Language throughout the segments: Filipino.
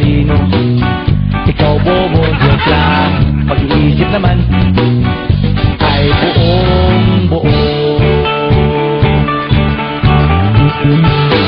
talino Ikaw bobo, joke lang Pag-iisip naman Ay buong buo Thank you.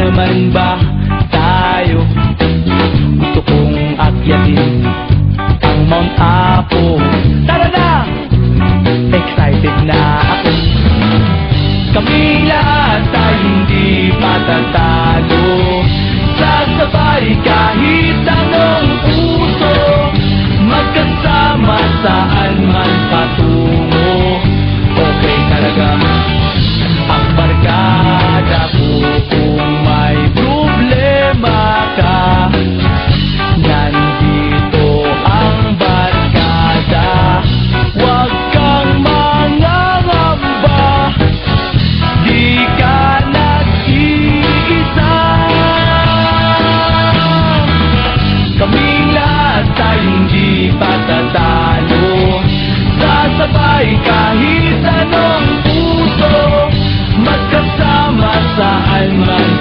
Naman ba tayo? Gusto kong akyatin ang Mount Apo Tara na! Excited na ako Kami lahat ay hindi matatalo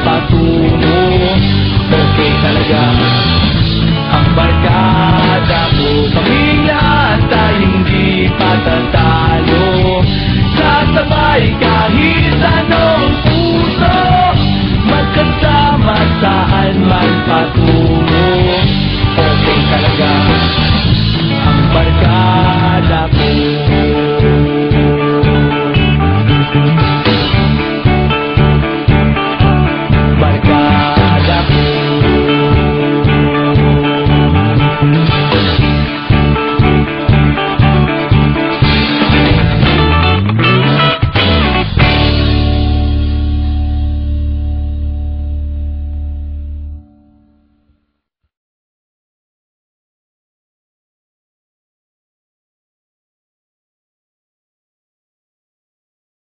patungo. Okay talaga. Ang barkada ko Kaming lahat ay hindi patatalo Sasabay kahit anong puso Magkasama saan man patungo